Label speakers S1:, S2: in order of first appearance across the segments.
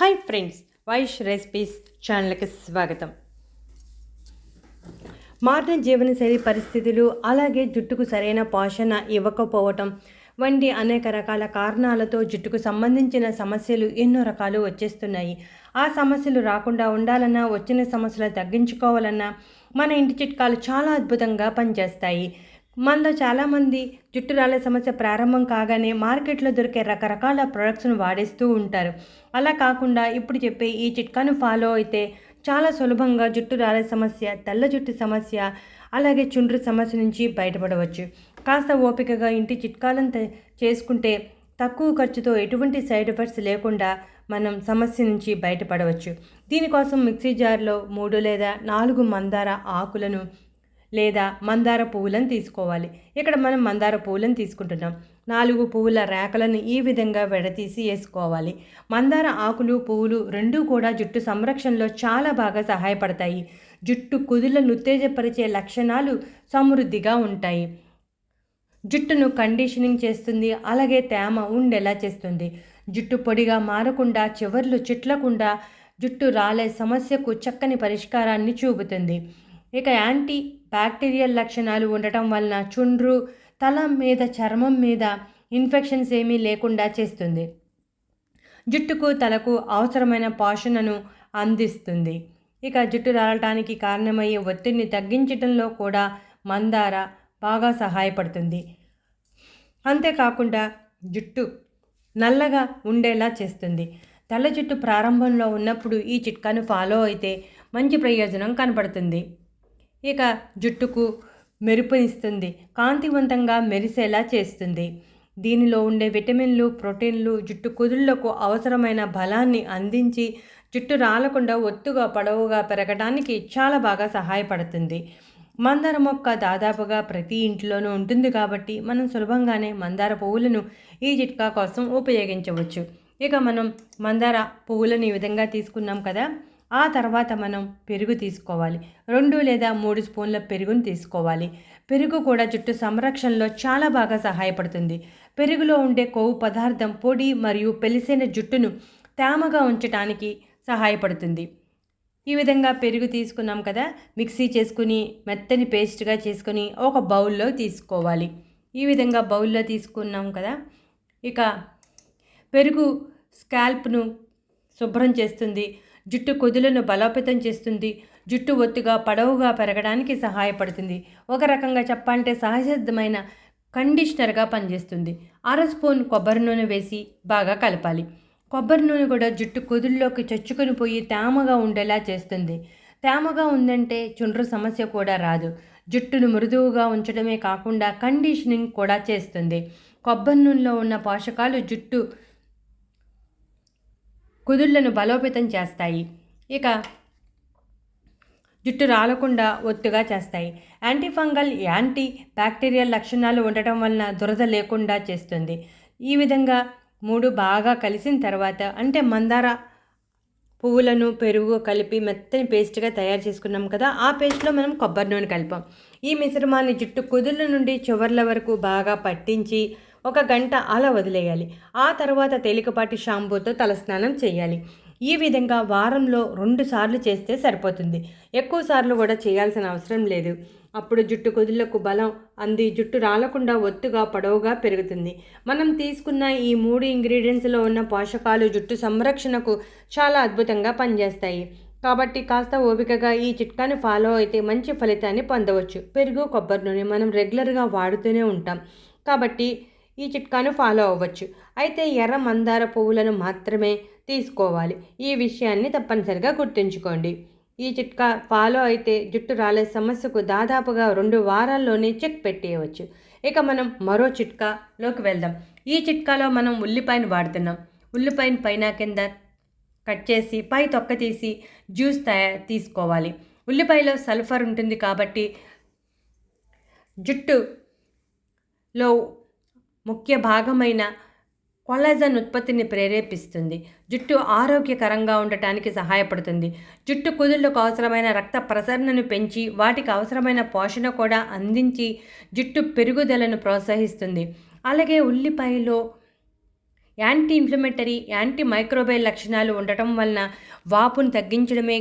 S1: Hi friends Vaish recipes ఛానల్కి స్వాగతం. మార్డన్ జీవనశైలి పరిస్థితులు అలాగే జుట్టుకు సరైన పోషణ ఇవ్వకపోవటం వంటి అనేక రకాల కారణాలతో జుట్టుకు సంబంధించిన సమస్యలు ఎన్నో రకాలు వచ్చేస్తున్నాయి. ఆ సమస్యలు రాకుండా ఉండాలన్నా వచ్చిన సమస్యలు తగ్గించుకోవాలన్నా మన ఇంటి చిట్కాలు చాలా అద్భుతంగా పనిచేస్తాయి. మనలో చాలామంది జుట్టు రాలే సమస్య ప్రారంభం కాగానే మార్కెట్లో దొరికే రకరకాల ప్రొడక్ట్స్ను వాడేస్తూ ఉంటారు. అలా కాకుండా ఇప్పుడు చెప్పే ఈ చిట్కాను ఫాలో అయితే చాలా సులభంగా జుట్టు రాలే సమస్య తెల్ల జుట్టు సమస్య అలాగే చుండ్రు సమస్య నుంచి బయటపడవచ్చు. కాస్త ఓపికగా ఇంటి చిట్కాలను చేసుకుంటే తక్కువ ఖర్చుతో ఎటువంటి సైడ్ ఎఫెక్ట్స్ లేకుండా మనం సమస్య నుంచి బయటపడవచ్చు. దీనికోసం మిక్సీ జార్లో మూడు లేదా నాలుగు మందార ఆకులను లేదా మందార పువ్వులను తీసుకోవాలి. ఇక్కడ మనం మందార పువ్వులను తీసుకుంటున్నాం. నాలుగు పువ్వుల రేకలను ఈ విధంగా విడతీసి వేసుకోవాలి. మందార ఆకులు పువ్వులు రెండూ కూడా జుట్టు సంరక్షణలో చాలా బాగా సహాయపడతాయి. జుట్టు కుదులను ఉత్తేజపరిచే లక్షణాలు సమృద్ధిగా ఉంటాయి. జుట్టును కండిషనింగ్ చేస్తుంది. అలాగే తేమ ఉండేలా చేస్తుంది. జుట్టు పొడిగా మారకుండా చివర్లు చిట్లకుండా జుట్టు రాలే సమస్యకు చక్కని పరిష్కారాన్ని చూపుతుంది. ఇక యాంటీ బ్యాక్టీరియల్ లక్షణాలు ఉండటం వలన చుండ్రు తల మీద చర్మం మీద ఇన్ఫెక్షన్స్ ఏమీ లేకుండా చేస్తుంది. జుట్టుకు తలకు అవసరమైన పోషణను అందిస్తుంది. ఇక జుట్టు రాలటానికి కారణమయ్యే ఒత్తిడిని తగ్గించడంలో కూడా మందార బాగా సహాయపడుతుంది. అంతేకాకుండా జుట్టు నల్లగా ఉండేలా చేస్తుంది. తెల్ల జుట్టు ప్రారంభంలో ఉన్నప్పుడు ఈ చిట్కాను ఫాలో అయితే మంచి ప్రయోజనం కనపడుతుంది ఇక జుట్టుకు మెరుపునిస్తుంది. కాంతివంతంగా మెరిసేలా చేస్తుంది. దీనిలో ఉండే విటమిన్లు ప్రోటీన్లు జుట్టు కుదుళ్ళకు అవసరమైన బలాన్ని అందించి జుట్టు రాలకుండా ఒత్తుగా పొడవుగా పెరగడానికి చాలా బాగా సహాయపడుతుంది. మందార మొక్క దాదాపుగా ప్రతి ఇంట్లోనూ ఉంటుంది కాబట్టి మనం సులభంగానే మందార పువ్వులను ఈ చిట్కా కోసం ఉపయోగించవచ్చు. ఇక మనం మందార పువ్వులను ఈ విధంగా తీసుకున్నాం కదా. ఆ తర్వాత మనం పెరుగు తీసుకోవాలి. రెండు లేదా మూడు స్పూన్ల పెరుగును తీసుకోవాలి. పెరుగు కూడా జుట్టు సంరక్షణలో చాలా బాగా సహాయపడుతుంది. పెరుగులో ఉండే కొవ్వు పదార్థం పొడి మరియు పెలిసిన జుట్టును తేమగా ఉంచడానికి సహాయపడుతుంది. ఈ విధంగా పెరుగు తీసుకున్నాం కదా మిక్సీ చేసుకుని మెత్తని పేస్ట్గా చేసుకుని ఒక బౌల్లో తీసుకోవాలి. ఈ విధంగా బౌల్లో తీసుకున్నాం కదా ఇక పెరుగు స్కాల్ప్ను శుభ్రం చేస్తుంది. జుట్టు కొదులను బలోపేతం చేస్తుంది. జుట్టు ఒత్తుగా పొడవుగా పెరగడానికి సహాయపడుతుంది. ఒక రకంగా చెప్పాలంటే సహజసిద్ధమైన కండిషనర్గా పనిచేస్తుంది. అర స్పూన్ కొబ్బరి నూనె వేసి బాగా కలపాలి. కొబ్బరి నూనె కూడా జుట్టు కుదుల్లోకి చొచ్చుకొని పోయి తేమగా ఉండేలా చేస్తుంది. తేమగా ఉందంటే చుండ్రు సమస్య కూడా రాదు. జుట్టును మృదువుగా ఉంచడమే కాకుండా కండిషనింగ్ కూడా చేస్తుంది. కొబ్బరి నూనెలో ఉన్న పోషకాలు జుట్టు కుదుళ్ళను బలోపేతం చేస్తాయి. ఇక జుట్టు రాలకుండా ఒత్తుగా చేస్తాయి. యాంటీఫంగల్ యాంటీ బ్యాక్టీరియల్ లక్షణాలు ఉండటం వలన దురద లేకుండా చేస్తుంది. ఈ విధంగా మూడు బాగా కలిసిన తర్వాత అంటే మందార పువ్వులను పెరుగు కలిపి మెత్తని పేస్ట్గా తయారు చేసుకున్నాం కదా ఆ పేస్ట్లో మనం కొబ్బరి నూనె కలిపాం. ఈ మిశ్రమాన్ని జుట్టు కుదుళ్ళ నుండి చివర్ల వరకు బాగా పట్టించి ఒక గంట అలా వదిలేయాలి. ఆ తర్వాత తేలికపాటి షాంపూతో తలస్నానం చేయాలి. ఈ విధంగా వారంలో రెండు సార్లు చేస్తే సరిపోతుంది. ఎక్కువ సార్లు కూడా చేయాల్సిన అవసరం లేదు. అప్పుడు జుట్టు కుదులకు బలం అంది. జుట్టు రాలకుండా ఒత్తుగా పొడవుగా పెరుగుతుంది. మనం తీసుకున్న ఈ మూడు ఇంగ్రీడియంట్స్లో ఉన్న పోషకాలు జుట్టు సంరక్షణకు చాలా అద్భుతంగా పనిచేస్తాయి. కాబట్టి కాస్త ఓపికగా ఈ చిట్కాని ఫాలో అయితే మంచి ఫలితాన్ని పొందవచ్చు. పెరుగు కొబ్బరి నూనె మనం రెగ్యులర్గా వాడుతూనే ఉంటాం. కాబట్టి ఈ చిట్కాను ఫాలో అవ్వచ్చు. అయితే ఎర్ర మందార పువ్వులను మాత్రమే తీసుకోవాలి. ఈ విషయాన్ని తప్పనిసరిగా గుర్తుంచుకోండి. ఈ చిట్కా ఫాలో అయితే జుట్టు రాలే సమస్యకు దాదాపుగా రెండు వారాల్లోనే చెక్ పెట్టేయవచ్చు. ఇక మనం మరో చిట్కాలోకి వెళ్దాం. ఈ చిట్కాలో మనం ఉల్లిపాయను వాడుతున్నాం. ఉల్లిపాయను పైన కింద కట్ చేసి పై తొక్క తీసి జ్యూస్ తయా తీసుకోవాలి. ఉల్లిపాయలో సల్ఫర్ ఉంటుంది కాబట్టి జుట్టులో ముఖ్య భాగమైన కొల్లాజన్ ఉత్పత్తిని ప్రేరేపిస్తుంది. జుట్టు ఆరోగ్యకరంగా ఉండటానికి సహాయపడుతుంది. జుట్టు కుదుళ్ళకు అవసరమైన రక్త ప్రసరణను పెంచి వాటికి అవసరమైన పోషణ కూడా అందించి జుట్టు పెరుగుదలను ప్రోత్సహిస్తుంది. అలాగే ఉల్లిపాయలో యాంటీ ఇన్ఫ్లమేటరీ యాంటీ మైక్రోబైల్ లక్షణాలు ఉండటం వలన వాపును తగ్గించడమే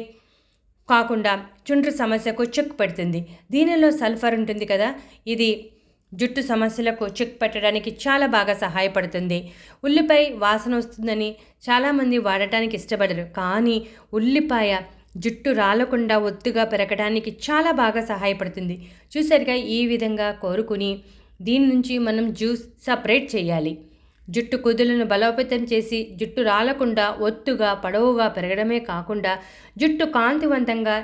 S1: కాకుండా చుండ్రు సమస్యకు చెక్ పెడుతుంది. దీనిలో సల్ఫర్ ఉంటుంది కదా? ఇది జుట్టు సమస్యలకు చెక్ పెట్టడానికి చాలా బాగా సహాయపడుతుంది. ఉల్లిపాయ వాసన వస్తుందని చాలామంది వాడటానికి ఇష్టపడరు. కానీ ఉల్లిపాయ జుట్టు రాలకుండా ఒత్తుగా పెరగడానికి చాలా బాగా సహాయపడుతుంది. చూసారుగా ఈ విధంగా కోరుకుని దీని నుంచి మనం జ్యూస్ సపరేట్ చేయాలి. జుట్టు కుదులను బలోపేతం చేసి జుట్టు రాలకుండా ఒత్తుగా పొడవుగా పెరగడమే కాకుండా జుట్టు కాంతివంతంగా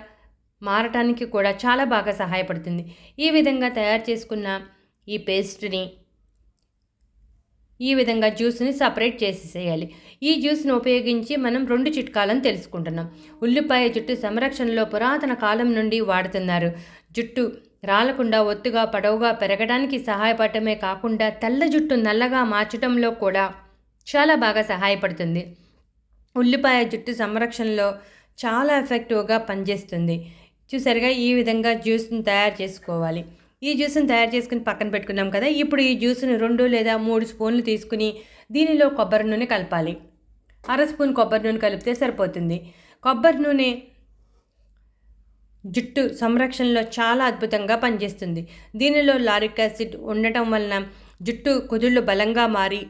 S1: మారటానికి కూడా చాలా బాగా సహాయపడుతుంది. ఈ విధంగా తయారు చేసుకున్న ఈ పేస్ట్ని ఈ విధంగా జ్యూస్ని సపరేట్ చేసేసేయాలి. ఈ జ్యూస్ని ఉపయోగించి మనం రెండు చిట్కాలను తెలుసుకుంటున్నాం. ఉల్లిపాయ జుట్టు సంరక్షణలో పురాతన కాలం నుండి వాడుతున్నారు. జుట్టు రాలకుండా ఒత్తుగా పొడవుగా పెరగడానికి సహాయపడటమే కాకుండా తెల్ల జుట్టు నల్లగా మార్చడంలో కూడా చాలా బాగా సహాయపడుతుంది. ఉల్లిపాయ జుట్టు సంరక్షణలో చాలా ఎఫెక్టివ్గా పనిచేస్తుంది. చూసారుగా ఈ విధంగా జ్యూస్ని తయారు చేసుకోవాలి. ఈ జ్యూస్ని తయారు చేసుకుని పక్కన పెట్టుకున్నాం కదా ఇప్పుడు ఈ జ్యూస్ని రెండు లేదా మూడు స్పూన్లు తీసుకుని దీనిలో కొబ్బరి నూనె కలపాలి. అర స్పూన్ కొబ్బరి నూనె కలిపితే సరిపోతుంది. కొబ్బరి నూనె జుట్టు సంరక్షణలో చాలా అద్భుతంగా పనిచేస్తుంది. దీనిలో లారిక్ యాసిడ్ ఉండటం వలన జుట్టు కుదుళ్ళు బలంగా మారి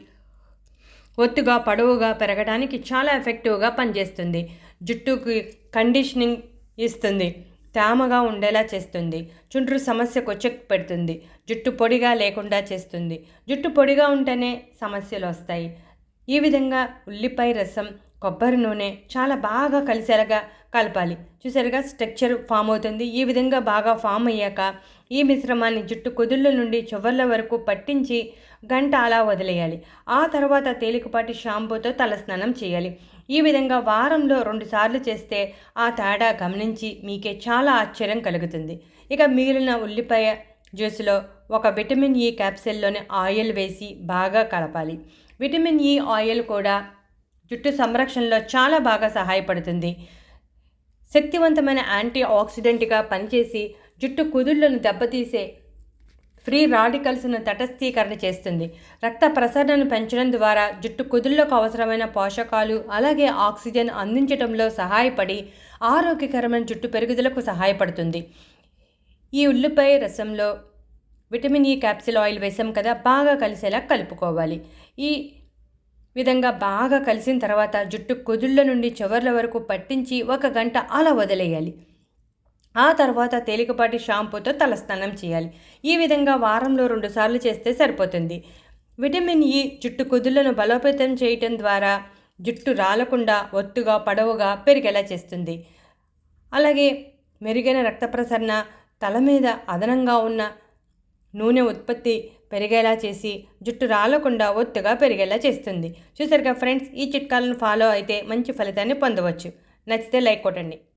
S1: ఒత్తుగా పొడవుగా పెరగడానికి చాలా ఎఫెక్టివ్గా పనిచేస్తుంది. జుట్టుకి కండిషనింగ్ ఇస్తుంది. తేమగా ఉండేలా చేస్తుంది. చుండ్రు సమస్యకు చెక్ పెడుతుంది. జుట్టు పొడిగా లేకుండా చేస్తుంది. జుట్టు పొడిగా ఉంటేనే సమస్యలు వస్తాయి. ఈ విధంగా ఉల్లిపాయ రసం కొబ్బరి నూనె చాలా బాగా కలిసేలాగా కలపాలి. చూసారుగా స్ట్రక్చర్ ఫామ్ అవుతుంది. ఈ విధంగా బాగా ఫామ్ అయ్యాక ఈ మిశ్రమాన్ని జుట్టు కుదుళ్ళ నుండి చివర్ల వరకు పట్టించి గంట అలా వదిలేయాలి. ఆ తర్వాత తేలికపాటి షాంపూతో తలస్నానం చేయాలి. ఈ విధంగా వారంలో రెండుసార్లు చేస్తే ఆ తేడా గమనించి మీకే చాలా ఆశ్చర్యం కలుగుతుంది. ఇక మిగిలిన ఉల్లిపాయ జ్యూస్లో ఒక విటమిన్ ఈ క్యాప్సిల్లోని ఆయిల్ వేసి బాగా కలపాలి. విటమిన్ ఈ ఆయిల్ కూడా జుట్టు సంరక్షణలో చాలా బాగా సహాయపడుతుంది. శక్తివంతమైన యాంటీ ఆక్సిడెంట్గా పనిచేసి జుట్టు కుదుళ్ళను దెబ్బతీసే ఫ్రీ రాడికల్స్ను తటస్థీకరణ చేస్తుంది. రక్త ప్రసరణను పెంచడం ద్వారా జుట్టు కుదుళ్ళకు అవసరమైన పోషకాలు అలాగే ఆక్సిజన్ అందించడంలో సహాయపడి ఆరోగ్యకరమైన జుట్టు పెరుగుదలకు సహాయపడుతుంది. ఈ ఉల్లిపాయ రసంలో విటమిన్ ఈ క్యాప్సిల్ ఆయిల్ వేసాం కదా బాగా కలిసేలా కలుపుకోవాలి. ఈ విధంగా బాగా కలిసిన తర్వాత జుట్టు కుదుళ్ళ నుండి చివర్ల వరకు పట్టించి ఒక గంట అలా వదిలేయాలి. ఆ తర్వాత తేలికపాటి షాంపూతో తలస్నానం చేయాలి. ఈ విధంగా వారంలో రెండుసార్లు చేస్తే సరిపోతుంది. విటమిన్ ఈ జుట్టు కుదులను బలోపేతం చేయటం ద్వారా జుట్టు రాలకుండా ఒత్తుగా పొడవుగా పెరిగేలా చేస్తుంది. అలాగే మెరుగైన రక్త ప్రసరణ తల మీద అదనంగా ఉన్న నూనె ఉత్పత్తి పెరిగేలా చేసి జుట్టు రాలకుండా ఒత్తుగా పెరిగేలా చేస్తుంది. చూసారుగా ఫ్రెండ్స్ ఈ చిట్కాలను ఫాలో అయితే మంచి ఫలితాన్ని పొందవచ్చు. నచ్చితే లైక్ కొట్టండి.